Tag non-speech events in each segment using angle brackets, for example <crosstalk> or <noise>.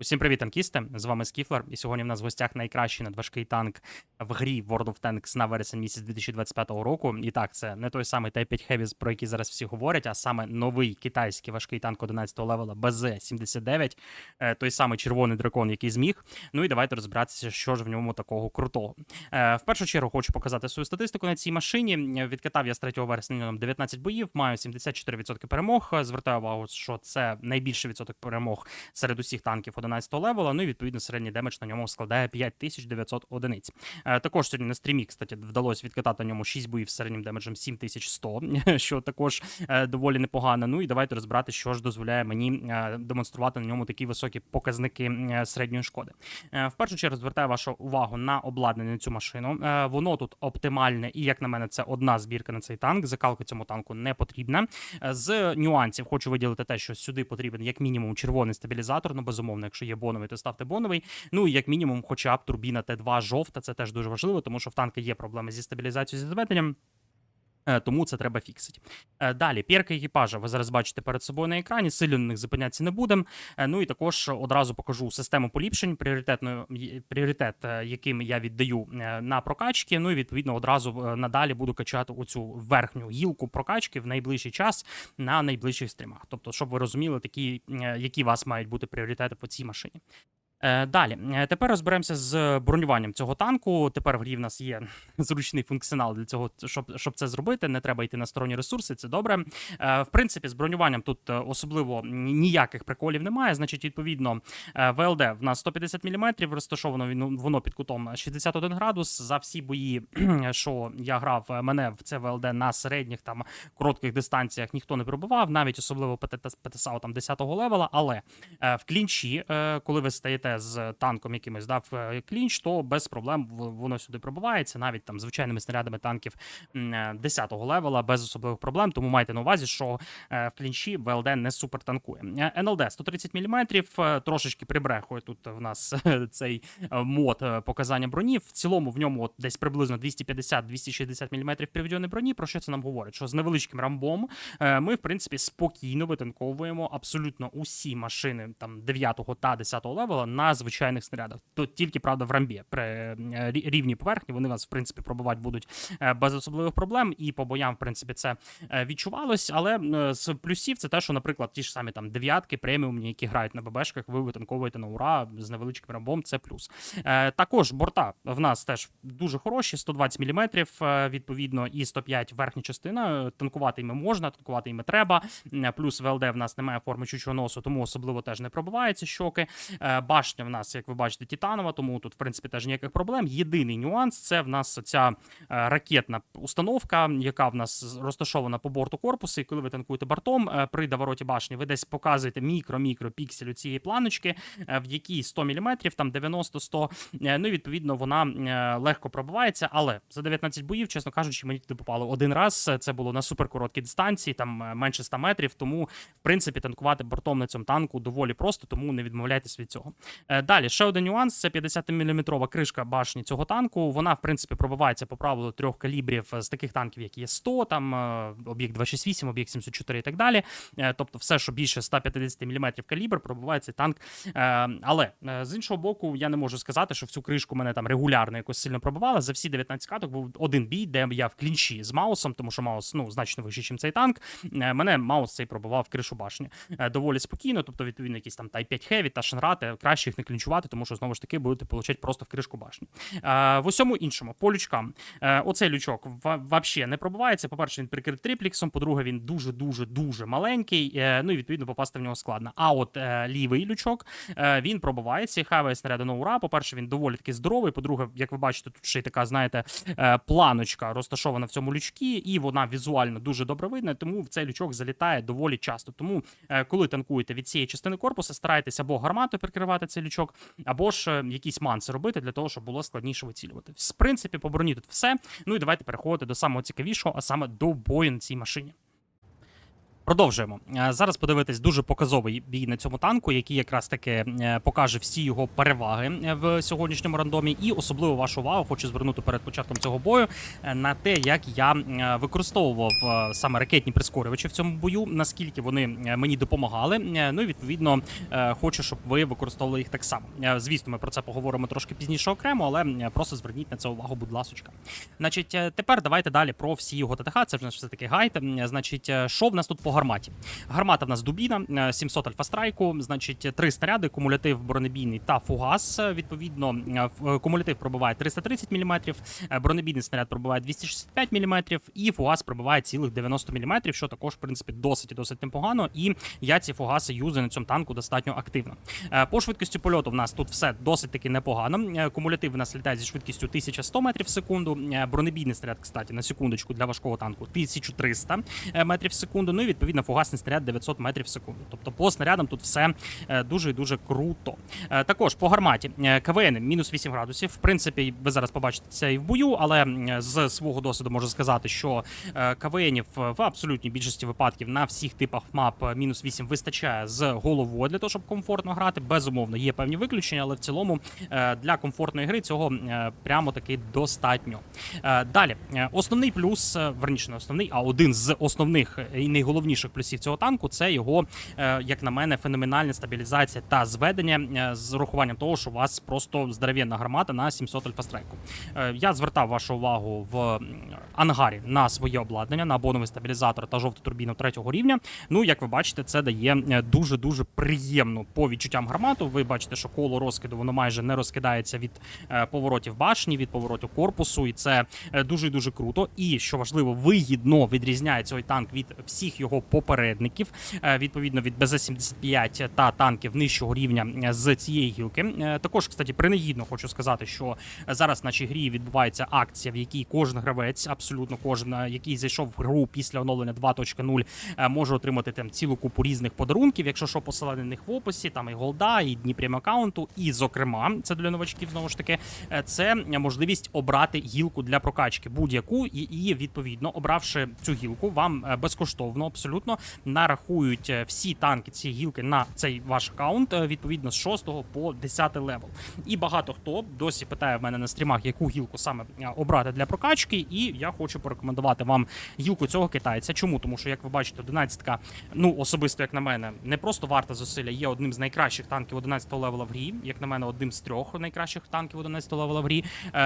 Усім привіт, танкісти! З вами Скіфлер, і сьогодні в нас в гостях найкращий надважкий танк в грі World of Tanks на вересень місяць 2025 року. І так, це не той самий Type-5 Heavy, про який зараз всі говорять, а саме новий китайський важкий танк 11 левела БЗ-79, е, той самий червоний дракон, який зміг. Ну і давайте розбиратися, що ж в ньому такого крутого. Е, В першу чергу хочу показати свою статистику на цій машині. Відкатав я з 3 вересня на 19 боїв, маю 74% перемог. Звертаю увагу, що це найбільший відсоток перемог серед усіх танків 11 левела. Ну і відповідно середній демедж на ньому складає 5900 одиниць. Е, Також сьогодні на стрімі, кстати, вдалося відкатати на ньому 6 боїв з середнім демеджем 7100, <laughs> що також е, доволі непогано. Ну і давайте розбирати, що ж дозволяє мені е, демонструвати на ньому такі високі показники середньої шкоди. В першу чергу звертаю вашу увагу на обладнання на цю машину. Воно тут оптимальне, і як на мене, це одна збірка на цей танк. Закалка цьому танку не потрібна. З нюансів хочу виділити те, що сюди потрібен як мінімум червоний стабілізатор. Ну безумовно, якщо є боновий, то ставте боновий. Ну і як мінімум, хоча б турбіна Т2 жовта. Це теж дуже важливо, тому що в танка є проблеми зі стабілізацією зі зведенням. Е, Тому це треба фіксити. Е, Далі, перки екіпажа ви зараз бачите перед собою на екрані. Сильно на них зупинятися не будемо. Е, Ну і також одразу покажу систему поліпшень, пріоритетною пріоритет, яким я віддаю на прокачки. Ну і відповідно одразу надалі буду качати оцю верхню гілку прокачки в найближчий час на найближчих стрімах. Тобто, щоб ви розуміли, такі, які у вас мають бути пріоритети по цій машині. Е, Далі, Е, тепер розберемося з бронюванням цього танку. Тепер в грі в нас є <laughs> зручний функціонал для цього, щоб, щоб це зробити. Не треба йти на сторонні ресурси, це добре. Е, В принципі, з бронюванням тут особливо ніяких приколів немає. Значить, відповідно, ВЛД в нас 150 мм, розташовано він- воно під кутом 61 градус. За всі бої, <clears throat> що я грав, мене в це ВЛД на середніх там коротких дистанціях ніхто не пробивав, навіть особливо ПТСАУ там 10-го левела. Але в клінчі, коли ви стаєте з танком якимось дав клінч, то без проблем воно сюди пробивається, навіть там звичайними снарядами танків м, е, 10-го левела, без особливих проблем. Тому майте на увазі, що е, в клінчі ВЛД не супер танкує. Е, НЛД 130 мм, трошечки прибрехує тут в нас <laughs> цей е, мод е, показання броні. В цілому в ньому от десь приблизно 250-260 мм приведеної броні. Про що це нам говорить? Що з невеличким рамбом е, ми, в принципі, спокійно витанковуємо абсолютно усі машини там 9 та 10 левела на звичайних снарядах. То тільки правда в рамбі при е, рі- рівній поверхні вони вас в принципі пробивати будуть е, без особливих проблем. І по боям, в принципі, це е, відчувалось. Але з плюсів це те, що, наприклад, ті ж самі там дев'ятки, преміумні, які грають на ББшках, ви витанковуєте на ура з невеличким рамбом. Це плюс. Також борта в нас теж дуже хороші, 120 мм, відповідно, і 105 верхня частина. Танкувати іми можна, танкувати іми треба. Плюс ВЛД в нас немає форми чучого носу, тому особливо теж не пробиваються щоки. Е, Башня в нас, як ви бачите, титанова, тому тут, в принципі, теж ніяких проблем. Єдиний нюанс це в нас ця е, ракетна установка, яка в нас розташована по борту корпусу. І коли ви танкуєте бортом е, при довороті башні, ви десь показуєте мікро-мікро пікселю цієї планочки, е, в якій 100 мм, там 90-100. Е, Ну і відповідно вона легко пробивається. Але за 19 боїв, чесно кажучи, мені туди попало один раз. Це було на суперкороткій дистанції, там менше 100 метрів. Тому, в принципі, танкувати бортом на цьому танку доволі просто, тому не відмовляйтесь від цього. Е, Далі ще один нюанс: це 50-мм кришка башні цього танку. Вона, в принципі, пробивається по правилу трьох калібрів з таких танків, як є 100, там е, об'єкт 268, об'єкт 74 і так далі. Е, Тобто, все, що більше 150 мм калібр, пробиває танк. Е, Але е, з іншого боку, я не можу сказати, що в цю кришку мене там регулярно якось сильно пробивала. За всі 19 каток був один бій, де я в клінчі з Маусом, тому що Маус ну значно вищий, ніж цей танк. Е, Мене Маус цей пробивав кришу башні е, доволі спокійно. Тобто, відповідно, якісь там Type 5 Heavy та Шенрати, краще їх не клінчувати, тому що знову ж таки будете получати просто в кришку башні. В усьому іншому, по лючкам. Е, Оцей лючок взагалі не пробивається. По-перше, він прикритий трипліксом, по-друге, він дуже дуже дуже маленький. е, Ну і відповідно попасти в нього складно. А от е, лівий лючок він пробивається і хаває снаряди на ура. По-перше, він доволі таки здоровий. По-друге, як ви бачите, тут ще й така, знаєте, планочка розташована в цьому лючці, і вона візуально дуже добре видна, тому в цей лючок залітає доволі часто. Тому, коли танкуєте від цієї частини корпусу, старайтеся або гарматою прикривати цей лючок, або ж е, якісь манси робити для того, щоб було складніше вицілювати. В принципі, по броні тут все. Ну і давайте переходити до самого цікавішого, а саме до бою на цій машині. Продовжуємо. Е, Зараз подивитись дуже показовий бій на цьому танку, який якраз таки е, покаже всі його переваги е, в сьогоднішньому рандомі. І особливо вашу увагу хочу звернути перед початком цього бою на те, як я використовував саме ракетні прискорювачі в цьому бою, наскільки вони мені допомагали. Ну і відповідно хочу, щоб ви використовували їх так само. Звісно, ми про це поговоримо трошки пізніше окремо, але просто зверніть на це увагу, будь ласочка. Значить, тепер давайте далі про всі його ТТХ. Це вже все таки гайд. Значить, що в нас тут по гарматі? Гармата в нас дубіна, е, 700 альфа-страйку, значить, три снаряди, кумулятив бронебійний та фугас. Е, Відповідно, е, в- е, кумулятив пробиває 330 мм, бронебійний снаряд пробиває 265 мм, і фугас пробиває цілих 90 мм, що також, в принципі, досить і досить непогано. І я ці фугаси юзаю на цьому танку достатньо активно. Е, По швидкості польоту в нас тут все досить таки непогано. Е, Кумулятив у нас літає зі швидкістю 1100 метрів в секунду. Е, Бронебійний снаряд, кстати, на секундочку для важкого танку 1300 е, метрів в секунду. Ну і відповідно фугасний снаряд 900 метрів в секунду. Тобто по снарядам тут все е, дуже і дуже круто. Е, Також по гарматі е, КВН мінус 8 градусів. В принципі, ви зараз побачите це і в бою, але з свого досвіду можу сказати, що КВНів в абсолютній більшості випадків на всіх типах мап мінус 8 вистачає з головою для того, щоб комфортно грати. Безумовно, є певні виключення, але в цілому для комфортної гри цього прямо таки достатньо. Далі, основний плюс, верніше не основний, а один з основних і найголовніших плюсів цього танку це його, е, як на мене, феноменальна стабілізація та зведення е, з урахуванням того, що у вас просто здоровенна гармата на 700 альфастрайку. Е, Я звертав вашу увагу в ангарі на своє обладнання, на боновий стабілізатор та жовту турбіну третього рівня. Ну, як ви бачите, це дає дуже дуже приємну по відчуттям гармату. Ви бачите, що коло розкиду воно майже не розкидається від поворотів башні, від поворотів корпусу, і це дуже дуже круто. І що важливо, вигідно відрізняє цей танк від всіх його попередників, е, відповідно від БЗ-75 та танків нижчого рівня е, з цієї гілки. Е, Також, кстати, принагідно хочу сказати, що зараз в нашій грі відбувається акція, в якій кожен гравець, абсолютно кожен, який зайшов в гру після оновлення 2.0, е, може отримати там цілу купу різних подарунків, якщо що посилання в описі, там і голда, і дні прем аккаунту, і зокрема, це для новачків знову ж таки, це можливість обрати гілку для прокачки будь-яку, і, і відповідно, обравши цю гілку, вам безкоштовно абсолютно нарахують е, всі танки цієї гілки на цей ваш аккаунт, е, відповідно з 6 по 10 левел. І багато хто досі питає в мене на стрімах, яку гілку саме е, обрати для прокачки, і я хочу порекомендувати вам гілку цього китайця. Чому? Тому що, як ви бачите, 11-ка, ну особисто як на мене, не просто варта зусилля, є одним з найкращих танків 11 левела в грі, як на мене, одним з трьох найкращих танків 11 левела в грі.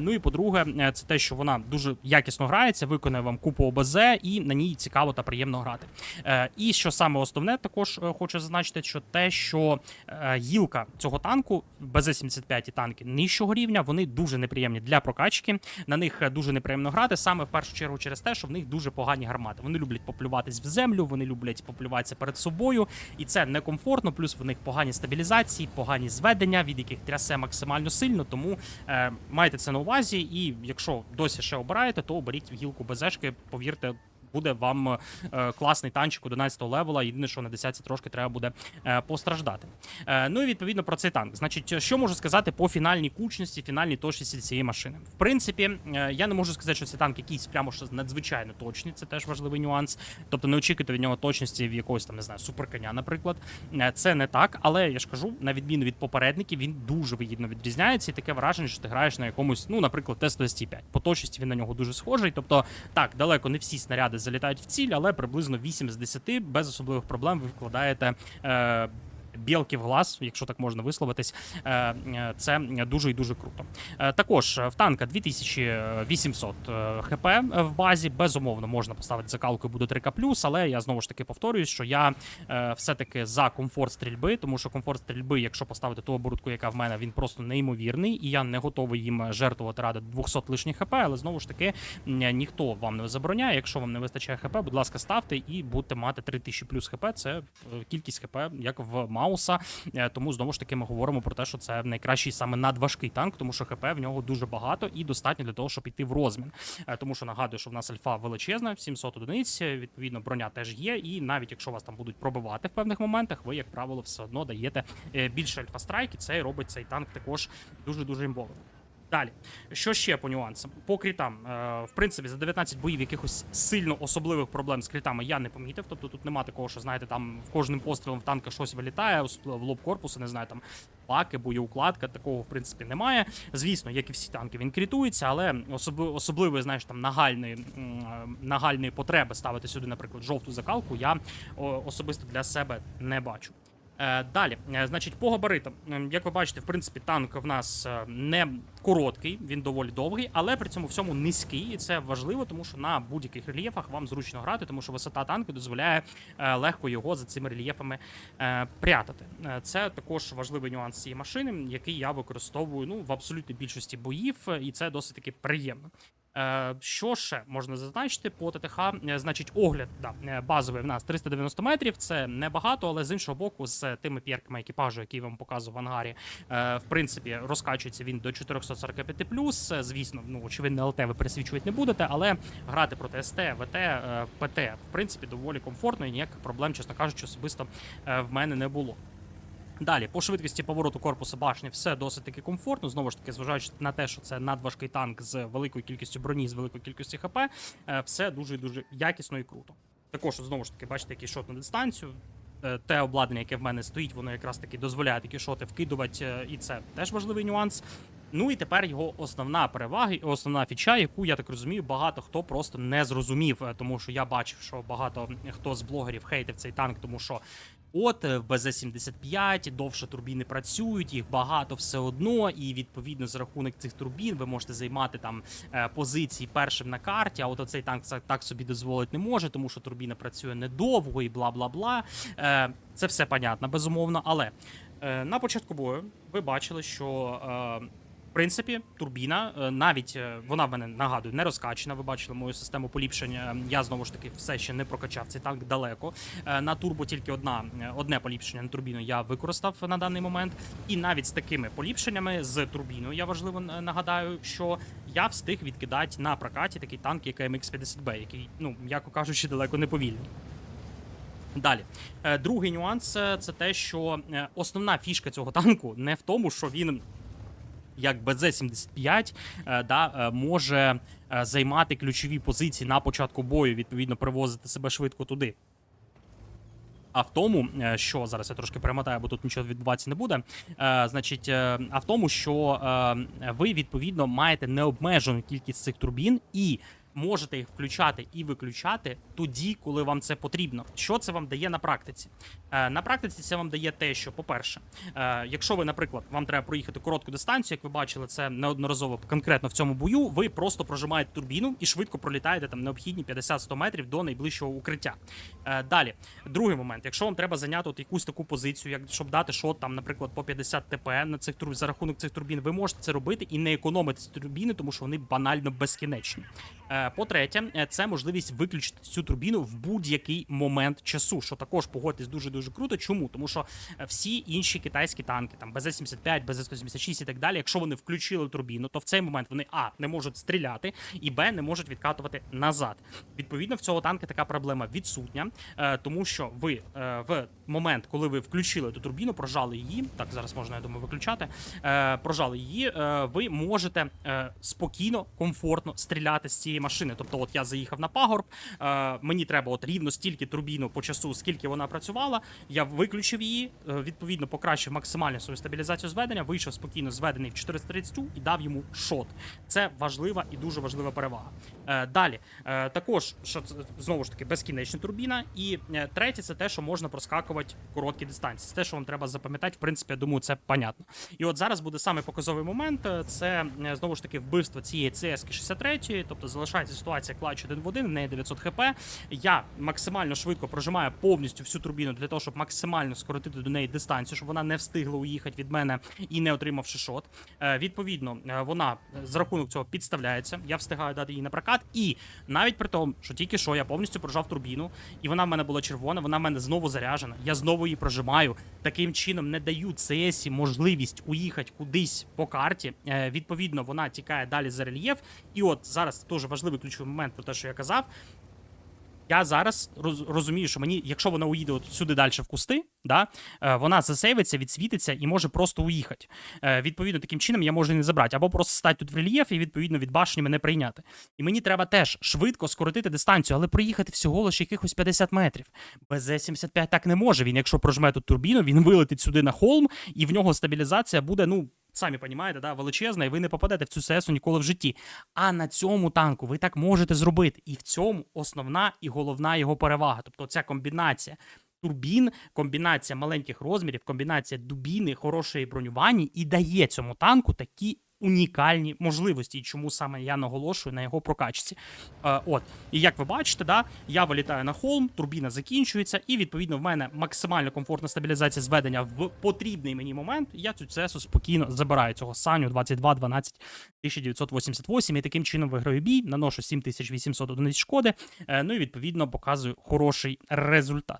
Ну і по-друге, це те, що вона дуже якісно грається, виконує вам купу ОБЗ, і на ній цікаво та приємно грати. Е, І що саме основне, також е, хочу зазначити, що те, що е, гілка цього танку, БЗ-75 і танки нижчого рівня, вони дуже неприємні для прокачки. На них дуже неприємно грати, саме в першу чергу через те, що в них дуже погані гармати. Вони люблять поплюватись в землю, вони люблять поплюватися перед собою, і це некомфортно. Плюс в них погані стабілізації, погані зведення, від яких трясе максимально сильно. Тому е, майте це на увазі. І якщо досі ще обираєте, то оберіть гілку БЗшки, повірте. Буде вам е, класний танчик 11 левела. Єдине, що на 10 трошки треба буде е, постраждати. Е, ну і відповідно про цей танк. Значить, що можу сказати по фінальній кучності, фінальній точності цієї машини? В принципі, я не можу сказати, що цей танк якийсь прямо що надзвичайно точний. Це теж важливий нюанс. Тобто не очікуйте від нього точності в якогось там не знаю суперконя, наприклад. Це не так, але я ж кажу, на відміну від попередників, він дуже вигідно відрізняється, і таке враження, що ти граєш на якомусь, ну, наприклад, Т-105. По точності він на нього дуже схожий. Тобто, так, далеко не всі снаряди залітають в ціль, але приблизно 8 з 10 без особливих проблем ви вкладаєте. Е, Білки в глаз, якщо так можна висловитись, Е, е, це дуже і дуже круто. Е, Також в танка 2800 е, хп в базі. Безумовно, можна поставити закалку і буде 3К+, але я знову ж таки повторююсь, що я все-таки за комфорт стрільби, тому що комфорт стрільби, якщо поставити ту оборудку, яка в мене, він просто неймовірний, і я не готовий їм жертвувати ради 200 лишніх хп, але знову ж таки ніхто вам не забороняє. Якщо вам не вистачає хп, будь ласка, ставте і будете мати 3000 плюс хп. Це кількість хп, як в Мауса. Е, Тому знову ж таки ми говоримо про те, що це найкращий саме надважкий танк, тому що хп в нього дуже багато і достатньо для того, щоб йти в розмін. Е, Тому що нагадую, що в нас альфа величезна, 700 одиниць. е, Відповідно, броня теж є. І навіть якщо вас там будуть пробивати в певних моментах, ви, як правило, все одно даєте більше альфа страйк, і це робить цей танк також дуже дуже імбовим. Далі, що ще по нюансам? По крітам, е, в принципі, за 19 боїв якихось сильно особливих проблем з крітами я не помітив. Тобто тут нема такого, що знаєте, там в кожним пострілом в танка щось вилітає, в лоб корпусу, не знаю, там паки, боєукладка, такого в принципі немає. Звісно, як і всі танки, він крітується, але особливої, знаєш, там нагальної, е, нагальної потреби ставити сюди, наприклад, жовту закалку, я особисто для себе не бачу. Е, Далі, Е, значить, по габаритам, Ем, як ви бачите, в принципі, танк в нас е, не короткий, він доволі довгий, але при цьому всьому низький, і це важливо, тому що на будь-яких рельєфах вам зручно грати, тому що висота танку дозволяє е, легко його за цими рельєфами е, прятати. Е, Це також важливий нюанс цієї машини, який я використовую ну в абсолютній більшості боїв, е, і це досить таки приємно. Е, Що ще можна зазначити по ТТХ? Е, Значить, огляд да, е, базовий в нас 390 метрів. Це небагато, але з іншого боку, з тими п'єрками екіпажу, які я вам показував в ангарі, в принципі, розкачується він до 445 Е, Звісно, ну очевидно, ЛТ ви пересвічувати не будете, але грати проти СТ, ВТ, ПТ, в принципі, доволі комфортно і ніяких проблем, чесно кажучи, особисто в мене не було. Далі, по швидкості повороту корпусу башні все досить таки комфортно. Знову ж таки, зважаючи на те, що це надважкий танк з великою кількістю броні, з великою кількістю ХП, е, все дуже дуже якісно і круто. Також знову ж таки, бачите, який шот на дистанцію. Е, Те обладнання, яке в мене стоїть, воно якраз таки дозволяє такі шоти вкидувати, е, і це теж важливий нюанс. Ну і тепер його основна перевага, основна фіча, яку я так розумію, багато хто просто не зрозумів, тому що я бачив, що багато хто з блогерів хейтив цей танк, тому що От е, в БЗ-75 довше турбіни працюють, їх багато все одно, і відповідно за рахунок цих турбін ви можете займати там е, позиції першим на карті. А от оцей танк так собі дозволити не може, тому що турбіна працює недовго і бла бла бла. Е, Це все понятно, безумовно. Але на початку бою ви бачили, що. Принципі, турбіна, е, навіть е, вона в мене нагадую, не розкачена. Ви бачили мою систему поліпшення. Я знову ж таки все ще не прокачав цей танк далеко. Е, На турбо тільки одна одне поліпшення на турбіну я використав на даний момент. І навіть з такими поліпшеннями з турбіною, я важливо нагадаю, що я встиг відкидати на прокаті такий танк, як MX-50B, який, ну м'яко кажучи, далеко не повільний. Далі, другий нюанс це те, що основна фішка цього танку не в тому, що він як БЗ-75 е, да, е, може е, займати ключові позиції на початку бою, відповідно, привозити себе швидко туди. А в тому, що зараз я трошки перемотаю, бо тут нічого відбуватися не буде. Е, значить, а в тому, що е, ви відповідно маєте необмежену кількість цих турбін і можете їх включати і виключати тоді, коли вам це потрібно. Що це вам дає на практиці? Е, на практиці це вам дає те, що, по-перше, е, якщо ви, наприклад, вам треба проїхати коротку дистанцію, як ви бачили, це неодноразово конкретно в цьому бою, ви просто прожимаєте турбіну і швидко пролітаєте там необхідні 50-100 метрів до найближчого укриття. Е, далі, другий момент, якщо вам треба зайняти от якусь таку позицію, як щоб дати шот там, наприклад, по 50 ТП на цих тур- за рахунок цих турбін, ви можете це робити і не економити турбіни, тому що вони банально безкінечні. По-третє, е, це можливість виключити цю турбіну в будь-який момент часу, що також погодьтесь дуже дуже круто. Чому? Тому що е, всі інші китайські танки, там БЗ-75, БЗ-176 і так далі, якщо вони включили турбіну, то в цей момент вони а не можуть стріляти, і б не можуть відкатувати назад. Відповідно, в цього танка така проблема відсутня, е, тому що ви в момент, коли ви включили ту турбіну, прожали її. Так, зараз можна, я думаю, виключати. Прожали її, ви можете спокійно, комфортно стріляти з цієї машини. Тобто, от я заїхав на пагорб, е, мені треба от рівно стільки турбіну по часу, скільки вона працювала. Я виключив її, е, відповідно, покращив максимально свою стабілізацію зведення, вийшов спокійно зведений в 430 і дав йому шот. Це важлива і дуже важлива перевага. Е, далі, е, також що знову ж таки безкінечна турбіна. І е, третє, це те, що можна проскакувати короткі дистанції. Це те, що вам треба запам'ятати. В принципі, я думаю, це понятно. І от зараз буде саме показовий момент. е, Це знову ж таки вбивство цієї CS 63, тобто залишається ситуація клач 1 в 1, в неї 900 хп. Я максимально швидко прожимаю повністю всю турбіну для того, щоб максимально скоротити до неї дистанцію, щоб вона не встигла уїхати від мене і не отримавши шот. Е, Відповідно, е, вона з рахунок цього підставляється. Я встигаю дати її на прокат. І навіть при тому, що тільки що я повністю прожав турбіну, і вона в мене була червона, вона в мене знову заряжена. Я знову її прожимаю. Таким чином не даю ЦСі можливість уїхати кудись по карті. Е, Відповідно, вона тікає далі за рельєф. І от зараз теж важливий ключовий момент про те, що я казав. Я зараз розумію, що мені, якщо вона уїде от сюди далі в кусти, да, е, вона засейвиться, відсвітиться і може просто уїхати. Е, відповідно, таким чином я можу не забрати, або просто стати тут в рельєф і відповідно від башні мене прийняти. І мені треба теж швидко скоротити дистанцію, але проїхати всього лише якихось 50 метрів. Без З-75 так не може. Він, якщо прожме тут турбіну, він вилетить сюди на холм, і в нього стабілізація буде, ну. Самі розумієте, да, величезна, і ви не попадете в цю ССу ніколи в житті. А на цьому танку ви так можете зробити. І в цьому основна і головна його перевага. Тобто ця комбінація турбін, комбінація маленьких розмірів, комбінація дубіни, хорошої бронювання і дає цьому танку такі унікальні можливості. І чому саме я наголошую на його прокачці. Е, от, і як ви бачите, да, я вилітаю на холм, турбіна закінчується, і відповідно в мене максимально комфортна стабілізація зведення в потрібний мені момент. Я цю цесу спокійно забираю цього саню 22 12 1988 і таким чином виграю бій, наношу 7800 одиниць шкоди. е, Ну і відповідно показую хороший результат.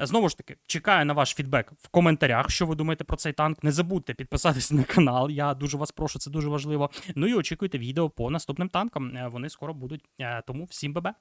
Е, Знову ж таки, чекаю на ваш фідбек в коментарях, що ви думаєте про цей танк. Не забудьте підписатися на канал. Я дуже вас прошу, це дуже важливо. Ну і очікуйте відео по наступним танкам. Е, Вони скоро будуть. Тому всім бебе.